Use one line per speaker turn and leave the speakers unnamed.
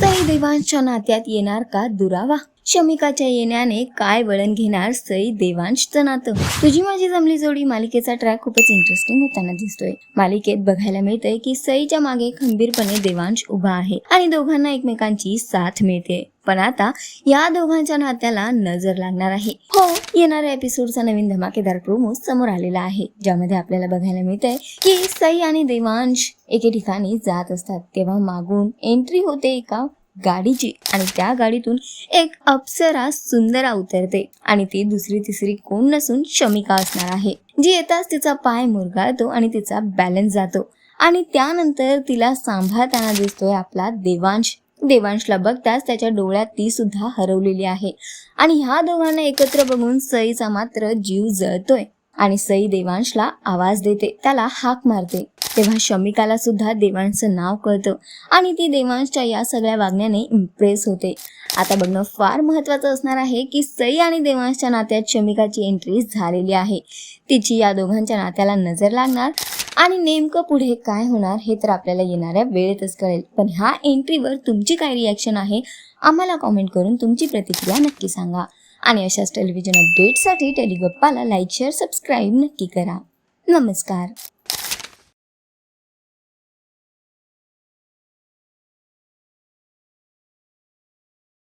सई देवांशच्या नात्यात येणार का दुरावा? शमिकाच्या येण्याने काय वळण घेणार सई देवांशचं नातं? तुझी माझी जमली जोडी मालिकेचा ट्रॅक खूपच इंटरेस्टिंग होताना दिसतोय. मालिकेत बघायला मिळतंय की सईच्या मागे खंबीरपणे देवांश उभा आहे आणि दोघांना एकमेकांची साथ मिळते. पण आता या दोघांच्या नात्याला नजर लागणार आहे. हो येणाऱ्या एपिसोडचा नवीन धमाकेदार प्रोमो समोर आलेला आहे. ज्यामध्ये आपल्याला बघायला मिळतंय की सई आणि देवांश एके ठिकाणी जात असतात. तेव्हा मागून एंट्री होते एका गाडीची आणि त्या गाडीतून एक अप्सरा सुंदरा उतरते आणि ती दुसरी तिसरी कोण नसून शमिका असणार आहे. जी येताच तिचा पाय मुरगाळतो आणि तिचा बॅलन्स जातो. आणि त्यानंतर तिला सांभाळताना दिसतोय आपला देवांश. देवांशला बघताच त्याच्या डोळ्यात ती सुद्धा हरवलेली आहे. आणि ह्या दोघांना एकत्र बघून सईचा मात्र जीव जळतोय आणि सई देवांशला आवाज देते. त्याला हाक मारते. तेव्हा शमिकाला सुद्धा देवांशचं नाव कळतं आणि ती देवांशच्या या सगळ्या वागण्याने इम्प्रेस होते. आता बघणं फार महत्त्वाचं असणार आहे की सई आणि देवांशच्या नात्यात शमिकाची एंट्री झालेली आहे. तिची या दोघांच्या नात्याला नजर लागणार आणि नेमकं पुढे काय होणार हे तर आपल्याला येणाऱ्या वेळेतच कळेल. पण ह्या एंट्रीवर तुमची काय रिॲक्शन आहे आम्हाला कॉमेंट करून तुमची प्रतिक्रिया नक्की सांगा. आणि अशाच टेलिव्हिजन अपडेटसाठी टेलिगप्पाला लाईक शेअर सबस्क्राईब नक्की करा. नमस्कार.